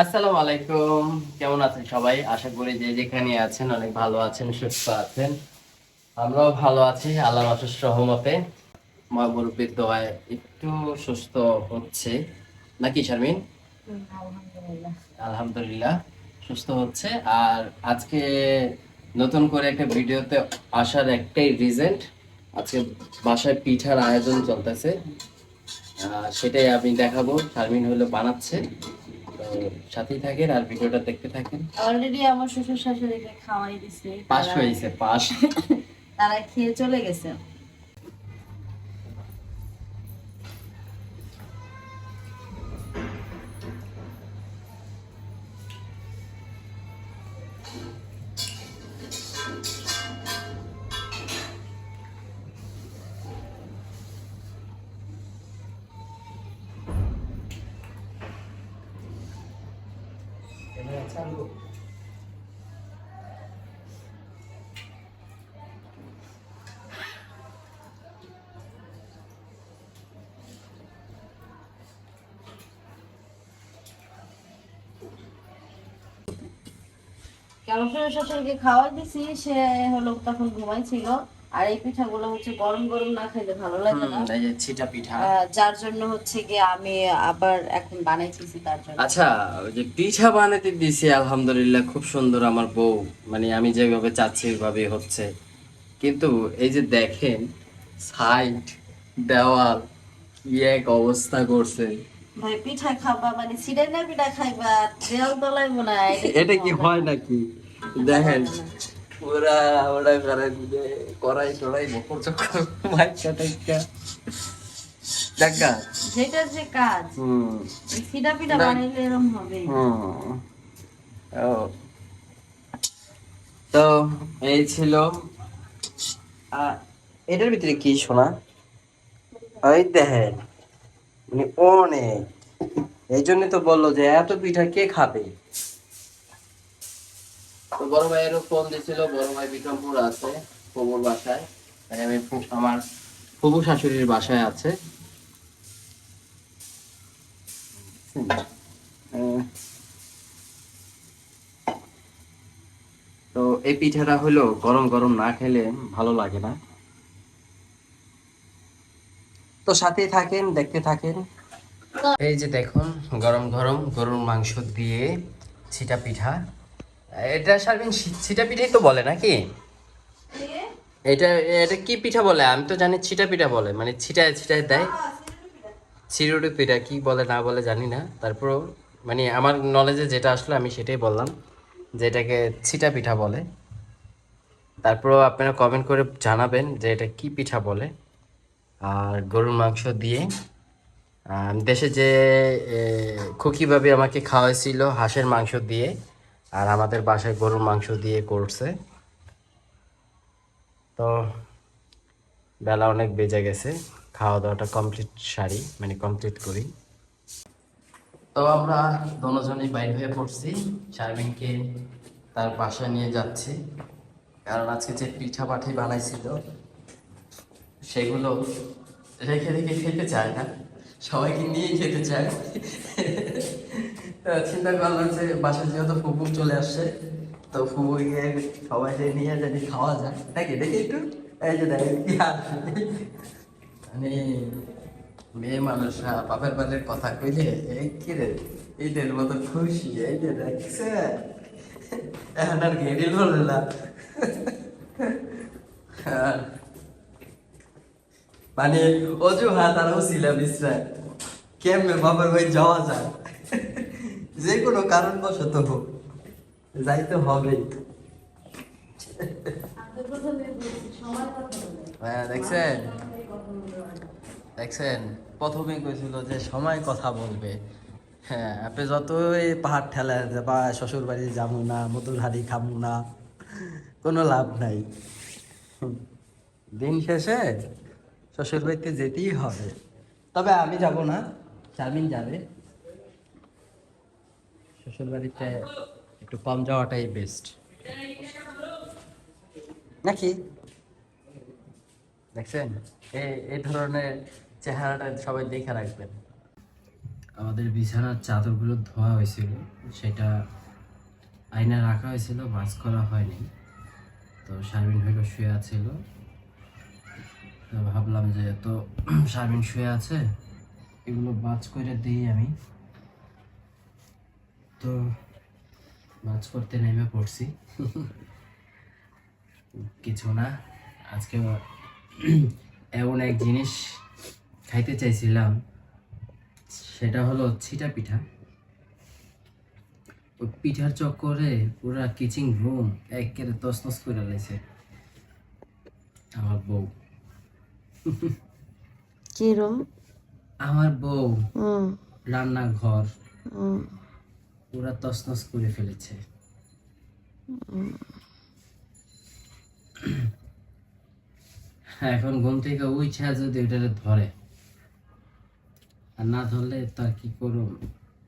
আসসালামু আলাইকুম। কেমন আছেন সবাই? আশা করি যে যেখানে আছেন অনেক ভালো আছেন সুস্থ আছেন। আমরাও ভালো আছি আল্লাহ অশেষ রহমতে। মা মুরব্বীর দোয়ায় একটু সুস্থ হচ্ছে। নাকি শারমিন? আলহামদুলিল্লাহ সুস্থ হচ্ছে। আর আজকে নতুন করে একটা ভিডিওতে আসার একটাই রিজেন্ট আজকে বাসায় পিঠার আয়োজন চলতেছে। আহ, সেটাই আমি দেখাবো। শারমিন হলো বানাচ্ছে। সাথেই থাকেন আর ভিডিওটা দেখতে থাকেন? অলরেডি আমার শ্বশুর শাশুড়িকে খাওয়াই দিছে তারা- হয়েছে পাস তারা খেয়ে চলে গেছে। আমার শ্বশুর শাশুড়িকে খাওয়াই দিছি সে হলো তখন ঘুমাইছিল। আর এই পিঠাগুলো হচ্ছে গরম গরম না ভালো লাগে না। এই যে ছিটা পিঠা। যার জন্য হচ্ছে গিয়ে আমি আবার এখন বানাইতেছি তার জন্য। আচ্ছা ওই যে পিঠা বানাতে দিছি আলহামদুলিল্লাহ খুব সুন্দর আমার বউ। মানে আমি যেভাবে চাচ্ছি ওইভাবে হচ্ছে। কিন্তু এই যে দেখেন সাইড দেওয়াল কি এক অবস্থা করছে। ভাই পিঠা খাবা মানে সিডাই না পিঠা খাইবা দেয়াল তলায় মনে হয়। এটা কি হয় নাকি? দেখেন ওরা করে দিলে কড়াই টড়াই বকর চকর মাইকা টাইকা দেখা যে কাজ হুম। পিঠা বানাইলে এরকম হবে। হুম। ও। তো এই ছিল। এটার ভিতরে কি শোনা? ওই দেখেন মানে অনেক। এই জন্য তো বলল যে এত পিঠা কে খাবে? বড় ভাইয়েরও ফোন দিছিল, বড় ভাই বিক্রমপুর আছে ফুবুর বাসায়। আমি আমার ফুবু শাশুড়ির বাসায় আছে। তো এই পিঠাটা হলো গরম গরম না খেলে ভালো লাগে না। তো সাথেই থাকেন, দেখতে থাকেন। এই যে দেখুন, গরম গরম গরুর মাংস দিয়ে ছিটা পিঠা। এটা সারবেন ছিটা পিঠাই তো বলে নাকি? এটা এটা কি পিঠা বলে? আমি তো জানি ছিটা পিঠা বলে। মানে ছিটায় ছিটায় দেয়। চিরুটি পিঠা কি বলে না বলে জানি না। তারপরও মানে আমার নলেজে যেটা আসলো, আমি সেটাই বললাম যে এটাকে ছিটা পিঠা বলে। তারপরও আপনারা কমেন্ট করে জানাবেন যে এটা কি পিঠা বলে। আর গরুর মাংস দিয়ে দেশে যে খুকিভাবে আমাকে খাওয়াইছিল হাঁসের মাংস দিয়ে আর আমাদের বাসায় গরুর মাংস দিয়ে করছে। তো বেলা অনেক বেজে গেছে খাওয়া দাওয়াটা কমপ্লিট সারি মানে কমপ্লিট করি। তো আমরা দোনোজনই বাইর হয়ে পড়ছি, শারমিনকে তার বাসায় নিয়ে যাচ্ছি। কারণ আজকে যে পিঠা পাঠি বানাইছিল, সেগুলো রেখে রেখে খেতে চায় না। সবাইকে নিয়ে খেতে চায় তো চিন্তা করলাম যে বাসায় যেহেতু ফুপু চলে আসছে, তো ফুপুকে সবাইকে নিয়ে যদি খাওয়া যায়, নাকি দেখি একটু? এই যে দেখেন, কি মানে মেয়ে মানুষরা বাপের বাড়ির কথা কইলে এই কি রে? এইটার মতো খুশি, এই যে দেখছে। এখন আর ঘেরিল বলে না। মানে অজুহাত আর ছিলাম ইসরায়েল কেমনে বাবার ভাই যাওয়া যায়? যে কোনো কারণবশত হোক, যাইতে হবেই হ্যাঁ দেখছেন? দেখছেন? প্রথমে কইছিল যে সময় কথা বলবে। হ্যাঁ আপনি যতই পাহাড় ঠেলা বা শ্বশুর বাড়ি যাব না মধুর হাড়ি খাব না, কোনো লাভ নাই। দিন শেষে শ্বশুর বাড়িতে যেতেই হবে। তবে আমি যাব না, শারমিন যাবে। শ্বশুর বাড়িতে একটু কম যাওয়াটাই বেস্ট নাকি? দেখছেন? এই এই ধরনের চেহারাটা সবাই দেখে রাখবেন। আমাদের বিছানার চাদরগুলো ধোয়া হয়েছিল, সেটা আয়না রাখা হয়েছিল বাস করা হয়নি। তো শারমিন হইল শুয়ে আছিল। ভাবলাম যে তো শারমিন শুয়ে আছে, এগুলো বাজ করে দিই আমি। তো বাজ করতে নেমে পড়ছি। কিছু না, আজকে এমন এক জিনিস খাইতে চাইছিলাম, সেটা হলো ছিটা পিঠা। পিঠার চক্করে পুরা কিচিং রুম এক একেবারে তসনস করে রয়েছে আমার বউ। কি রুম আমার বউ রান্নাঘর। পুরা তসনস করে ফেলেছে। এখন ঘুম থেকে উইছা যদি ওটারে ধরে আর না ধরলে তার কি করব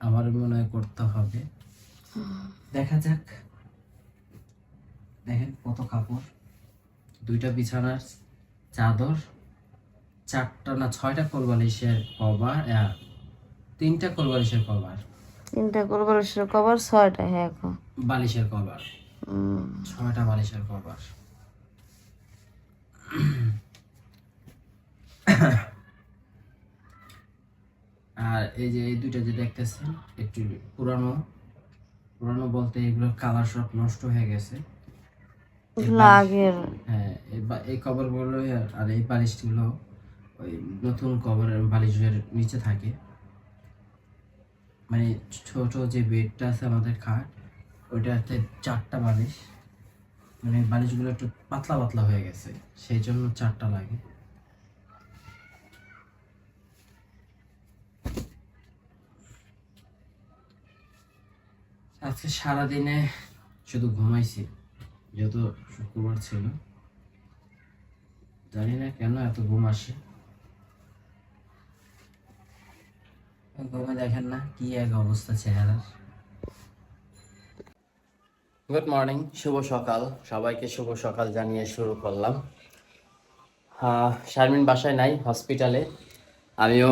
আমার মনে হয় করতে হবে। দেখা যাক। দেখেন কত কাপড়। দুইটা বিছানার চাদর। চারটা না ছয়টা কোরবালিশের কভার তিনটা কোরবালিশের কভার। তিনটা কলবারের কভার ছয়টা হ্যাঁ এখন। বালিশের কভার। ছয়টা বালিশের কভার। আর এই যে এই দুইটা যে দেখতেছেন একটু পুরানো পুরানো বলতে এগুলোর কালার সব নষ্ট হয়ে গেছে। এগুলো আগের হ্যাঁ এই কভারগুলো আর এই বালিশগুলো ওই নতুন কভারের বালিশের নিচে থাকে। মানে ছোট যে বেডটা আছে আমাদের খাট ওইটা হচ্ছে চারটা বালিশ। মানে বালিশগুলো একটু পাতলা পাতলা হয়ে গেছে, সেই জন্য চারটা লাগে। আজকে সারাদিনে শুধু ঘুমাইছি, যেহেতু শুক্রবার ছিল। জানি না কেন এত ঘুম আসে। গুড মর্নিং শুভ সকাল। সবাইকে শুভ সকাল জানিয়ে শুরু করলাম। শারমিন বাসায় নাই হসপিটালে আমিও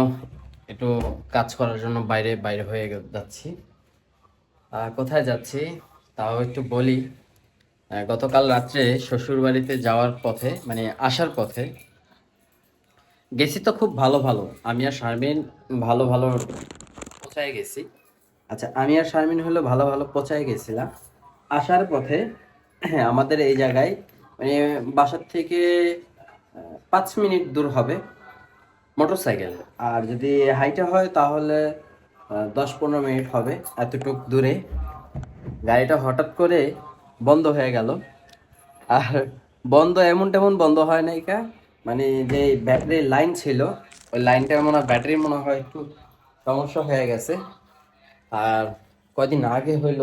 একটু কাজ করার জন্য বাইরে বাইরে হয়ে যাচ্ছি। কোথায় যাচ্ছি, তাও একটু বলি। গতকাল রাত্রে শ্বশুর বাড়িতে যাওয়ার পথে মানে আসার পথে গেছি তো খুব ভালো ভালো। আমি আর শারমিন ভালো ভালো পচায় গেছি। আচ্ছা আমি আর শারমিন হলো ভালো ভালো পচায় গেছিলাম। আসার পথে হ্যাঁ আমাদের এই জায়গায় মানে বাসার থেকে পাঁচ মিনিট দূর হবে মোটর সাইকেল আর যদি হাইটে হয় তাহলে দশ পনেরো মিনিট হবে এতটুক দূরে। গাড়িটা হঠাৎ করে বন্ধ হয়ে গেল। আর বন্ধ এমন তেমন বন্ধ হয় নাই কা। মানে যে ব্যাটারির লাইন ছিল, ওই লাইনটার মনে হয় ব্যাটারি মনে হয় একটু সমস্যা হয়ে গেছে। আর কদিন আগে হইল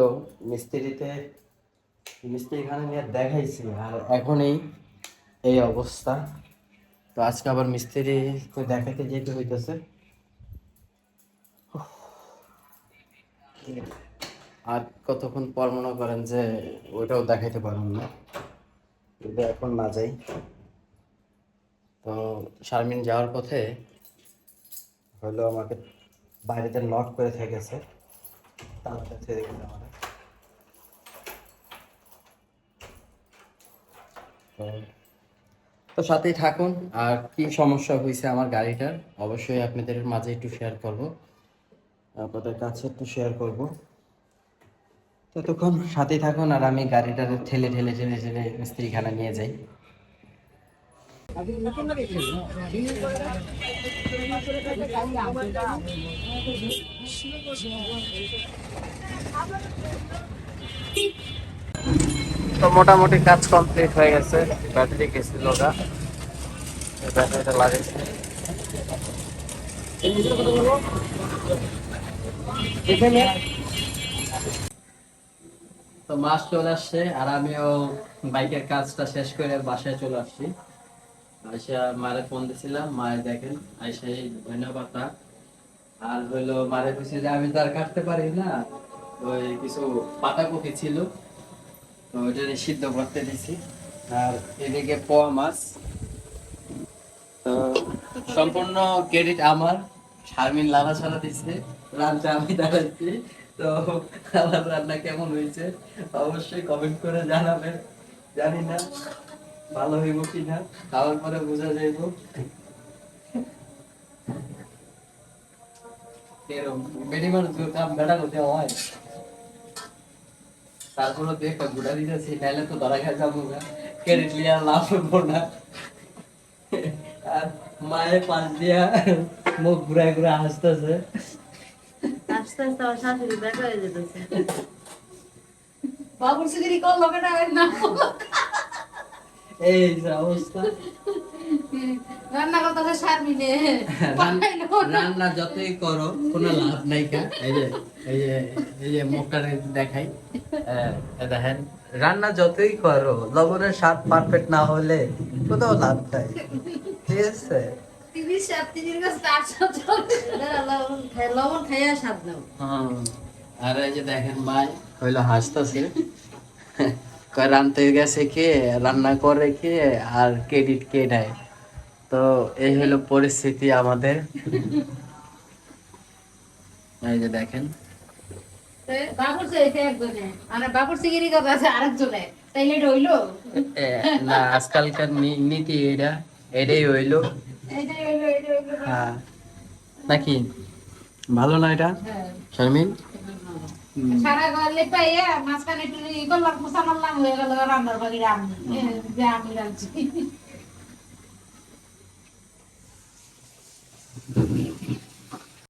মিস্ত্রিতে, মিস্ত্রি এখানে নিয়ে দেখাইছি, আর এখনই এই অবস্থা। তো আজকে আবার মিস্ত্রি দেখাতে যেতে হইতেছে। আর কতক্ষণ পর মনে করেন যে ওইটাও দেখাইতে পারবেন না। যদি এখন না যাই। তো শারমিন যাওয়ার পথে হলো আমাকে বাইরেতে নক করে থেকেছে গেলে আমাদের তো- সাথেই থাকুন। আর কি সমস্যা হয়েছে আমার গাড়িটার, অবশ্যই আপনাদের মাঝে একটু শেয়ার করব। আপনাদের কাছে একটু শেয়ার করব। ততক্ষণ সাথেই থাকুন আর আমি গাড়িটা ঠেলে ঠেলে ঠেলে ঠেলে মিস্ত্রিখানা নিয়ে যাই। তো মোটামুটি কাজ কমপ্লিট হয়ে গেছে। ব্যাটারি গেছিল ওটা ব্যাটারিটা লাগিয়েছে। তো মাস চলে আসছে আর আমিও বাইকের কাজটা শেষ করে বাসায় চলে আসছি। আইসা মারে ফোন দিছিলাম মায়ে দেখেন ধন্যবাদ আর হইল মারে কইছে যে আমি কাটতে পারি না। ওই কিছু ছিল ওইটা সিদ্ধ করতে দিছি। আর এদিকে পোয়া মাছ। সম্পূর্ণ ক্রেডিট আমার। শারমিন লালা ছাড়া দিচ্ছে রান্না আমি দাঁড়াচ্ছি তো আমার রান্না কেমন হয়েছে, অবশ্যই কমেন্ট করে জানাবেন। জানি না। ভালো হইব কি না খাওয়ার পরে বোঝা যাইব। বেডি মানুষ কাম বেড়া করতে হয় তারপরে তো গুড়া দিতেছি নাইলে তো ধরা খাই যাব না। ক্রেডিট লিয়া লাভ হব না। আর মায়ের পাশ দিয়া মুখ ঘুরায় ঘুরে হাসতেছে। আস্তে আস্তে আমার শাশুড়ি দেখা হয়ে যেতেছে। বাবুর সিগিরি কল না না। এই যে অবস্থা। রান্না করতে যতই করো কোনো লাভ নাই কা। এই যে এই যে এই যে মুখটা দেখাই। দেখেন রান্না যতই করো লবণের স্বাদ পারফেক্ট না হলে কোথাও লাভ নাই। ঠিক আছে? স্বাদ আর এই যে দেখেন ভাই হইল হাসতেছে। রানতে গেছে কে রান্না করে কে আর ক্রেডিট কে নেয়। তো এই হলো পরিস্থিতি আমাদের। এই যে দেখেন। না আজকালকার নি- নীতি এটা এটাই হইল। হ্যাঁ। নাকি? ভালো না এটা? হ্যাঁ। শারমিন? সারা গলে পাইয়া মাঝখানে একটু ই করলাম মুসা মারলাম হয়ে গেল রান্নার বাড়ি যে আমি রাঁধছি